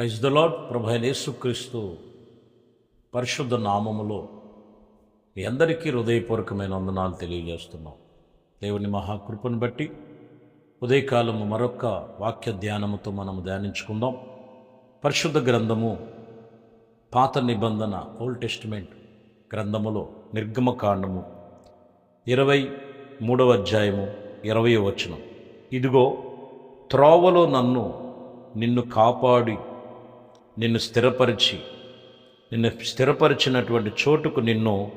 Praise the lord ప్రభు యేసుక్రీస్తు పరిశుద్ధ నామములో మీ అందరికీ హృదయపూర్వకమైన వందనాలు తెలియజేస్తున్నాం. దేవుని మహాకృపను బట్టి ఉదయకాలము మరొక వాక్య ధ్యానముతో మనం ధ్యానించుకుందాం. పరిశుద్ధ గ్రంథము పాత నిబంధన ఓల్డ్ టెస్టిమెంట్ గ్రంథములో నిర్గమకాండము ఇరవై మూడవ అధ్యాయము ఇరవై వచనం. ఇదిగో త్రోవలో నన్ను నిన్ను కాపాడి నిన్ను స్థిరపరిచి నిన్ను స్థిరపరిచినటువంటి చోటుకు నిన్ను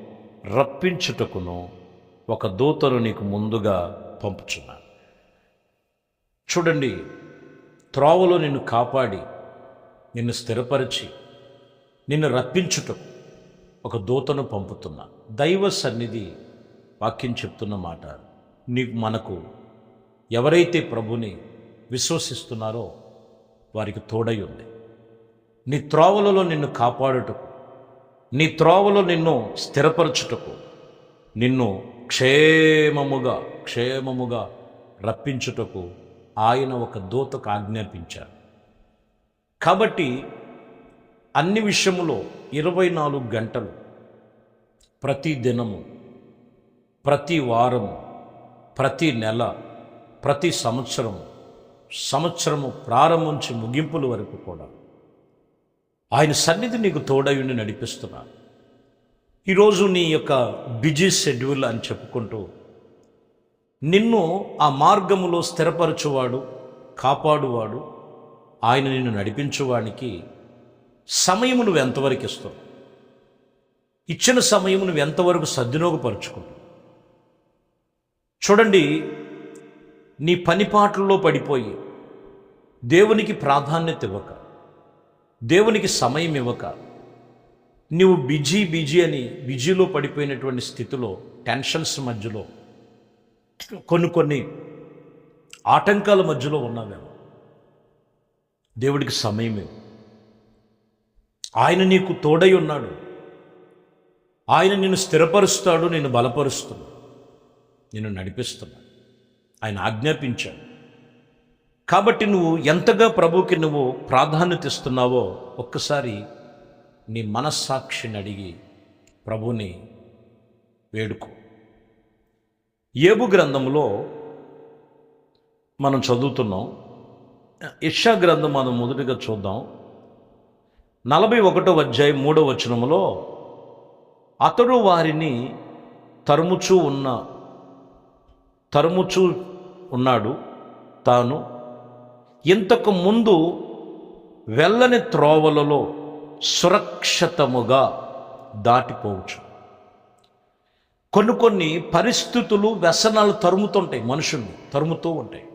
రప్పించుటకును ఒక దూతను నీకు ముందుగా పంపుచున్నాను చూడండి త్రోవలో నిన్ను కాపాడి నిన్ను స్థిరపరిచి నిన్ను రప్పించుటకు ఒక దూతను పంపుతున్నా. దైవ సన్నిధి వాక్యం చెప్తున్న మాట. నీకు మనకు ఎవరైతే ప్రభుని విశ్వసిస్తున్నారో వారికి తోడై ఉంది నీ త్రోవలలో నిన్ను కాపాడుటకు. నీ త్రోవలో నిన్ను స్థిరపరచుటకు. నిన్ను క్షేమముగా క్షేమముగా రప్పించుటకు ఆయన ఒక దూతకు ఆజ్ఞాపించారు. కాబట్టి అన్ని విషయములో ఇరవై నాలుగు గంటలు ప్రతి దినము ప్రతి వారము ప్రతి నెల ప్రతి సంవత్సరం సంవత్సరము ప్రారంభించి ముగింపుల వరకు కూడా ఆయన సన్నిధి నీకు తోడయుండి నడిపిస్తున్నాను ఈరోజు నీ యొక్క బిజీ షెడ్యూల్ అని చెప్పుకుంటూ నిన్ను ఆ మార్గములో స్థిరపరచువాడు కాపాడువాడు ఆయన నిన్ను నడిపించువానికి సమయం నువ్వు ఎంతవరకు ఇస్తావు ఇచ్చిన సమయం నువ్వు ఎంతవరకు సద్వినియోగపరుచుకుంటావు చూడండి నీ పనిపాట్లలో పడిపోయి దేవునికి ప్రాధాన్యత ఇవ్వక దేవునికి సమయం ఇవ్వక నువ్వు బిజీ బిజీ అని బిజీలో పడిపోయినటువంటి స్థితిలో టెన్షన్స్ మధ్యలో కొన్ని కొన్ని ఆటంకాల మధ్యలో ఉన్నావేమో. దేవుడికి సమయం ఆయన నీకు తోడై ఉన్నాడు. ఆయన నిన్ను స్థిరపరుస్తాడు నేను బలపరుస్తున్నాడు. నిన్ను నడిపిస్తున్నాడు. ఆయన ఆజ్ఞాపించాడు. కాబట్టి నువ్వు ఎంతగా ప్రభుకి నువ్వు ప్రాధాన్యత ఇస్తున్నావో ఒక్కసారి నీ మనస్సాక్షిని అడిగి ప్రభుని వేడుకో. ఏబు గ్రంథంలో మనం చదువుతున్నాం. ఇషా గ్రంథం మనం మొదటిగా చూద్దాం. నలభై ఒకటో అధ్యాయం మూడో వచనములో అతడు వారిని తరుముచూ ఉన్న తరుముచూ ఉన్నాడు తాను ఇంతకు ముందు వెళ్ళని త్రోవలలో సురక్షితముగా దాటిపోవచ్చు. కొన్ని కొన్ని పరిస్థితులు వ్యసనాలు తరుముతుంటాయి మనుషుల్ని తరుముతూ ఉంటాయి.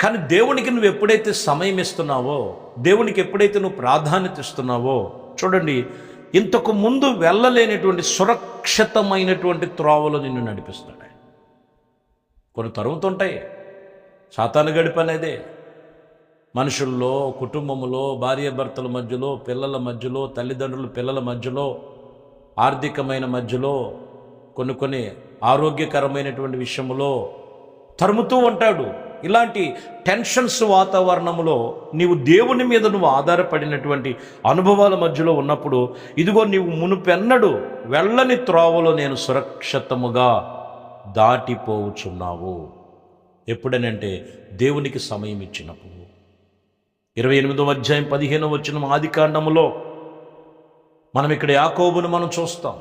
కానీ దేవునికి నువ్వు ఎప్పుడైతే సమయం ఇస్తున్నావో దేవునికి ఎప్పుడైతే నువ్వు ప్రాధాన్యత ఇస్తున్నావో చూడండి ఇంతకు ముందు వెళ్ళలేనటువంటి సురక్షితమైనటువంటి త్రోవలో నిన్ను నడిపిస్తాడు కొన్ని తరుముతుంటాయి తరుముతుంటాయి సాతాను గడిపనేదే మనుషుల్లో కుటుంబంలో భార్యాభర్తల మధ్యలో పిల్లల మధ్యలో తల్లిదండ్రులు పిల్లల మధ్యలో ఆర్థికమైన మధ్యలో కొన్ని కొన్ని ఆరోగ్యకరమైనటువంటి విషయంలో తరుముతూ ఉంటాడు. ఇలాంటి టెన్షన్స్ వాతావరణంలో నీవు దేవుని మీద నువ్వు ఆధారపడినటువంటి అనుభవాల మధ్యలో ఉన్నప్పుడు ఇదిగో నీవు మునుపెన్నడు వెళ్ళని త్రోవలో నేను సురక్షితముగా దాటిపోవుచున్నావు. ఎప్పుడనంటే దేవునికి సమయం ఇచ్చినప్పుడు. ఇరవై ఎనిమిదో అధ్యాయం పదిహేనో వచ్చిన ఆది కాండములో మనం ఇక్కడ యాకోబును మనం చూస్తాం.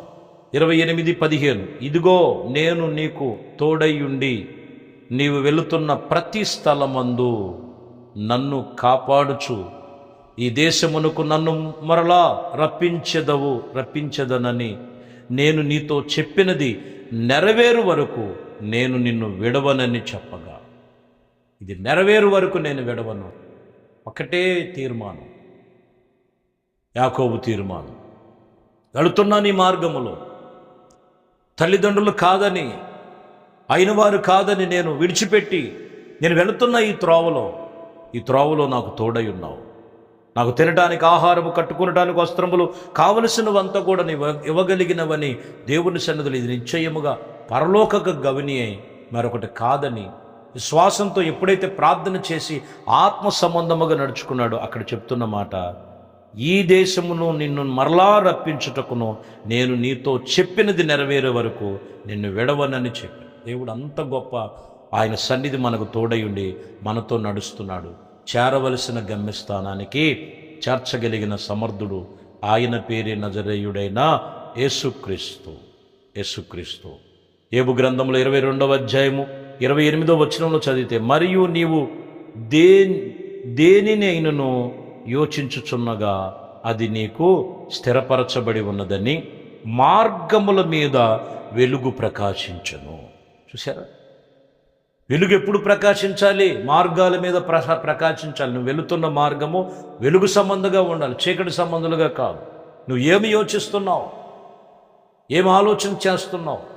ఇరవై ఎనిమిది పదిహేను ఇదిగో నేను నీకు తోడయ్యుండి నీవు వెళుతున్న ప్రతి స్థలమందు నన్ను కాపాడుచు. ఈ దేశమునకు నన్ను మరలా రప్పించెదవు రప్పించదనని నేను నీతో చెప్పినది నెరవేరు వరకు నేను నిన్ను విడవనని చెప్పగా. ఇది నెరవేరు వరకు నేను విడవను. ఒకటే తీర్మానం. యాకోబు తీర్మానం. వెళుతున్నా నీ మార్గములో. తల్లిదండ్రులు కాదని అయిన వారు కాదని నేను విడిచిపెట్టి నేను వెళుతున్న ఈ త్రోవలో ఈ త్రోవలో నాకు తోడై ఉన్నావు. నాకు తినడానికి ఆహారము కట్టుకునడానికి వస్త్రములు కావలసినవంతా కూడా నీవు ఇవ్వగలిగినవని దేవుని సన్నదులు ఇది నిశ్చయముగా పరలోకక గవిని అయి మరొకటి కాదని విశ్వాసంతో ఎప్పుడైతే ప్రార్థన చేసి ఆత్మ సంబంధముగా నడుచుకున్నాడో అక్కడ చెప్తున్న మాట ఈ దేశమును నిన్ను మరలా రప్పించుటకును నేను నీతో చెప్పినది నెరవేరే వరకు నిన్ను విడవనని చెప్పి దేవుడు అంత గొప్ప ఆయన సన్నిధి మనకు తోడయుండి మనతో నడుస్తున్నాడు. చేరవలసిన గమ్యస్థానానికి చేర్చగలిగిన సమర్థుడు ఆయన పేరే నజరేయుడైన యేసుక్రీస్తు. యేసుక్రీస్తు. ఏబు గ్రంథంలో ఇరవై రెండవ అధ్యాయము ఇరవై ఎనిమిదో వచనంలో చదివితే మరియు నీవు దే దేనిని యోచించుచున్నగా అది నీకు స్థిరపరచబడి ఉన్నదని మార్గముల మీద వెలుగు ప్రకాశించను. చూసారా వెలుగు ఎప్పుడు ప్రకాశించాలి? మార్గాల మీద ప్ర ప్రకాశించాలి. నువ్వు వెళుతున్న మార్గము వెలుగు సంబంధంగా ఉండాలి. చీకటి సంబంధులుగా కాదు. నువ్వు ఏమి యోచిస్తున్నావు? ఏం ఆలోచన చేస్తున్నావు?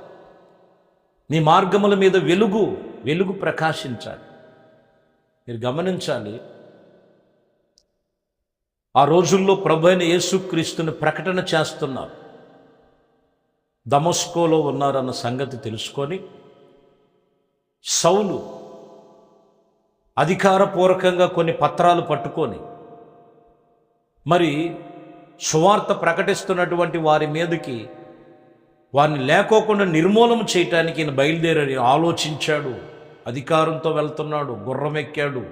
నీ మార్గముల మీద వెలుగు వెలుగు ప్రకాశించాలి. మీరు గమనించాలి ఆ రోజుల్లో ప్రభు అయిన యేసుక్రీస్తుని ప్రకటన చేస్తున్నారు. దమస్కోలో ఉన్నారన్న సంగతి తెలుసుకొని సౌలు అధికారపూర్వకంగా కొన్ని పత్రాలు పట్టుకొని మరి సువార్త ప్రకటిస్తున్నటువంటి వారి మీదకి వారిని లేకోకుండా నిర్మూలన చేయటానికి ఈయన బయలుదేరని ఆలోచించాడు. అధికారంతో వెళ్తున్నాడు. గుర్రం ఎక్కాడు.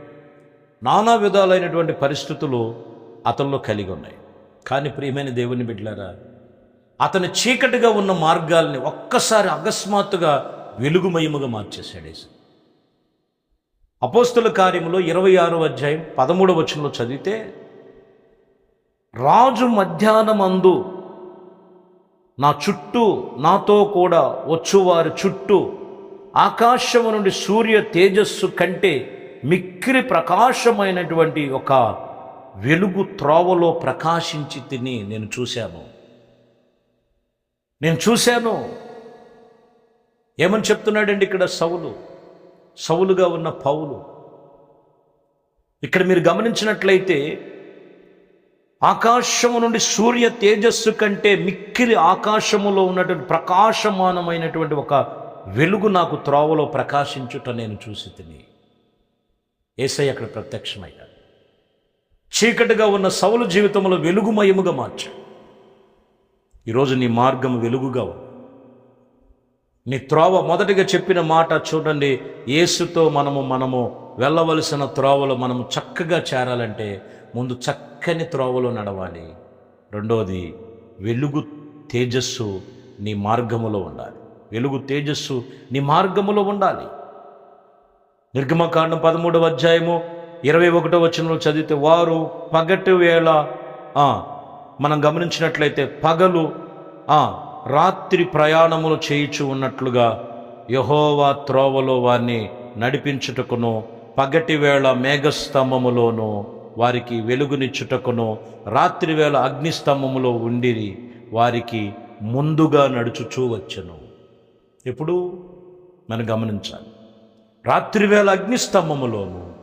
నానా విధాలైనటువంటి పరిస్థితులు అతనిలో కలిగి ఉన్నాయి. కానీ ప్రియమైన దేవుని బిడ్డలారా అతని చీకటిగా ఉన్న మార్గాల్ని ఒక్కసారి అకస్మాత్తుగా వెలుగుమయముగా మార్చేశాడు అపోస్తుల కార్యంలో ఇరవై ఆరో అధ్యాయం పదమూడవ వచనంలో చదివితే రాజు మధ్యాహ్నమందు నా చుట్టూ నాతో కూడా వచ్చువారి చుట్టూ ఆకాశము నుండి సూర్య తేజస్సు కంటే మిక్కిరి ప్రకాశమైనటువంటి ఒక వెలుగు త్రోవలో ప్రకాశించి తిని నేను చూశాను. నేను చూశాను. ఏమని చెప్తున్నాడండి ఇక్కడ సౌలు? సౌలుగా ఉన్న పౌలు. ఇక్కడ మీరు గమనించినట్లయితే ఆకాశము నుండి సూర్య తేజస్సు కంటే మిక్కిలి ఆకాశములో ఉన్నటువంటి ప్రకాశమానమైనటువంటి ఒక వెలుగు నాకు త్రోవలో ప్రకాశించుట నేను చూసి తిని. ఏసై అక్కడ ప్రత్యక్షమయ్యాడు చీకటిగా ఉన్న సౌలు జీవితంలో వెలుగుమయముగా మార్చాడు. ఈరోజు నీ మార్గం వెలుగుగా ఉంది. నీ త్రోవ మొదటిగా చెప్పిన మాట చూడండి యేసుతో మనము మనము వెళ్ళవలసిన త్రోవలో మనము చక్కగా చేరాలంటే ముందు చక్కని త్రోవలో నడవాలి. రెండోది వెలుగు తేజస్సు నీ మార్గములో ఉండాలి. వెలుగు తేజస్సు నీ మార్గములో ఉండాలి. నిర్గమకాండం పదమూడవ అధ్యాయము ఇరవై ఒకటో వచనంలో చదివితే వారు పగటి వేళ మనం గమనించినట్లయితే పగలు రాత్రి ప్రయాణములు చేయుచు ఉన్నట్లుగా యహోవా త్రోవలో వారిని నడిపించుటకును పగటి వేళ మేఘస్తంభములోనూ వారికి వెలుగునిచ్చుటకును రాత్రివేళ అగ్నిస్తంభములో ఉండి వారికి ముందుగా నడుచుచూ వచ్చను. ఎప్పుడు మనం గమనించాలి. రాత్రివేళ అగ్నిస్తంభములోను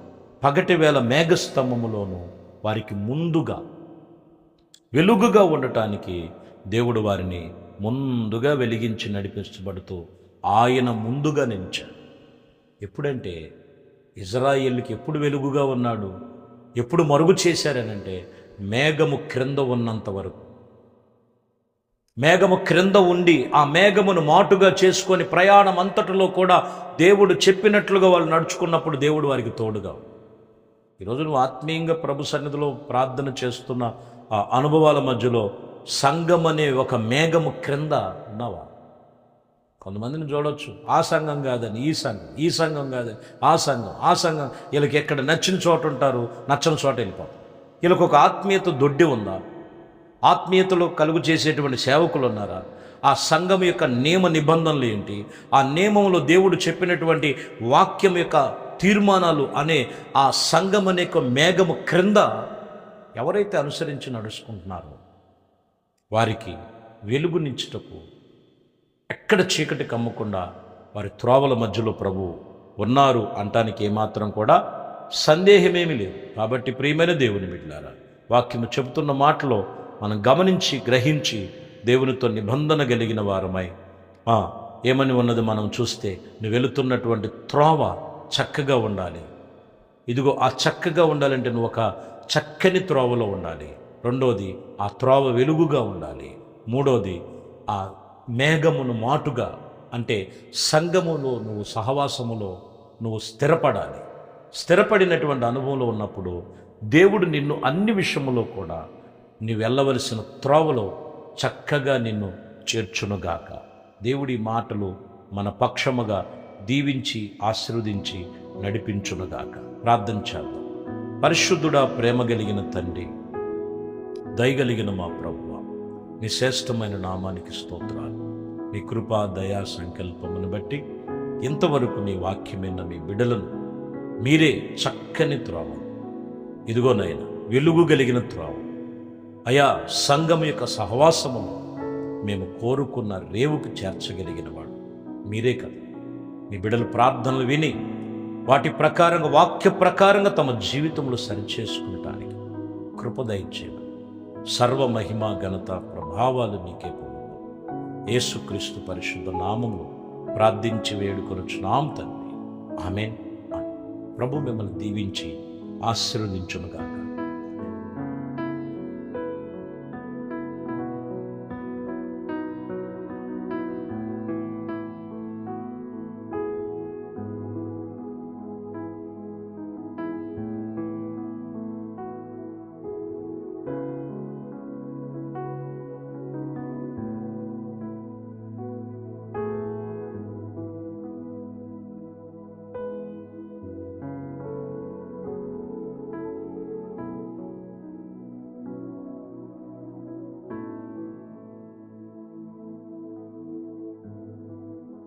పగటివేళ మేఘస్తంభములోను వారికి ముందుగా వెలుగుగా ఉండటానికి దేవుడు వారిని ముందుగా వెలిగించి నడిపించబడుతూ ఆయన ముందుగా నిలిచాడు. ఎప్పుడంటే ఇజ్రాయిల్కి ఎప్పుడు వెలుగుగా ఉన్నాడు? ఎప్పుడు మరుగు చేశారనంటే మేఘము క్రింద ఉన్నంత వరకు. మేఘము క్రింద ఉండి ఆ మేఘమును మాటుగా చేసుకొని ప్రయాణం అంతటిలో కూడా దేవుడు చెప్పినట్లుగా వాళ్ళు నడుచుకున్నప్పుడు దేవుడు వారికి తోడుగా. ఈరోజు నువ్వు ఆత్మీయంగా ప్రభు సన్నిధిలో ప్రార్థన చేస్తున్న ఆ అనుభవాల మధ్యలో సంఘం అనే ఒక మేఘము క్రింద ఉన్నావా? కొంతమందిని చూడొచ్చు. ఆ సంఘం కాదని ఈ సంఘం ఈ సంఘం కాదని ఆ సంఘం ఆ సంఘం. వీళ్ళకి ఎక్కడ నచ్చిన చోట ఉంటారు నచ్చని చోట వెళ్ళిపోతారు. వీళ్ళకి ఒక ఆత్మీయత దొడ్డి ఉందా? ఆత్మీయతలో కలుగు చేసేటువంటి సేవకులు ఉన్నారా? ఆ సంఘం యొక్క నియమ నిబంధనలు ఏంటి? ఆ నియమంలో దేవుడు చెప్పినటువంటి వాక్యం యొక్క తీర్మానాలు అనే ఆ సంఘం అనే ఒక మేఘము క్రింద ఎవరైతే అనుసరించి నడుచుకుంటున్నారో వారికి వెలుగునిచ్చుటకు ఎక్కడ చీకటి కమ్మకుండా వారి త్రోవల మధ్యలో ప్రభు ఉన్నారు అంటానికి ఏమాత్రం కూడా సందేహమేమీ లేదు. కాబట్టి ప్రియమైన దేవుని బిడ్డారా వాక్యము చెబుతున్న మాటలో మనం గమనించి గ్రహించి దేవునితో నిబంధన కలిగిన వారమై ఆ, ఏమని ఉన్నది మనం చూస్తే నువ్వు వెళుతున్నటువంటి త్రోవ చక్కగా ఉండాలి. ఇదిగో ఆ చక్కగా ఉండాలంటే నువ్వు ఒక చక్కని త్రోవలో ఉండాలి. రెండోది ఆ త్రోవ వెలుగుగా ఉండాలి. మూడోది ఆ మేఘమును మాటుగా అంటే సంగములో నువ్వు సహవాసములో నువ్వు స్థిరపడాలి. స్థిరపడినటువంటి అనుభవంలో ఉన్నప్పుడు దేవుడు నిన్ను అన్ని విషయములో కూడా నీవు వెళ్ళవలసిన త్రోవలో చక్కగా నిన్ను చేర్చునుగాక. దేవుడి మాటలు మన పక్షముగా దీవించి ఆశీర్వదించి నడిపించునుగాక. ప్రార్థన చేద్దాం. పరిశుద్ధుడా ప్రేమ కలిగిన తండ్రి దయగలిగిన మా ప్రభు నీ శ్రేష్టమైన నామానికి స్తోత్రాలు. మీ కృపా దయా సంకల్పమును బట్టి ఇంతవరకు నీ వాక్యమైన మీ బిడలను మీరే చక్కని త్రోవ. ఇదిగోనైనా వెలుగు కలిగిన త్రోవ. అయా సంఘం యొక్క సహవాసమును మేము కోరుకున్న రేవుకు చేర్చగలిగిన వాడు మీరే కదా. మీ బిడలు ప్రార్థనలు విని వాటి ప్రకారంగా వాక్య ప్రకారంగా తమ జీవితంలో సరిచేసుకుంటానికి కృప దయచేయమని సర్వ మహిమ ఘనత ప్రభావాలు మీకే పొందు యేసుక్రీస్తు పరిశుద్ధ నామము ప్రార్థించి వేడుకొనుచున్నాం తండ్రి. ఆమె ప్రభు మిమ్మల్ని దీవించి ఆశీర్వదించునుగాక.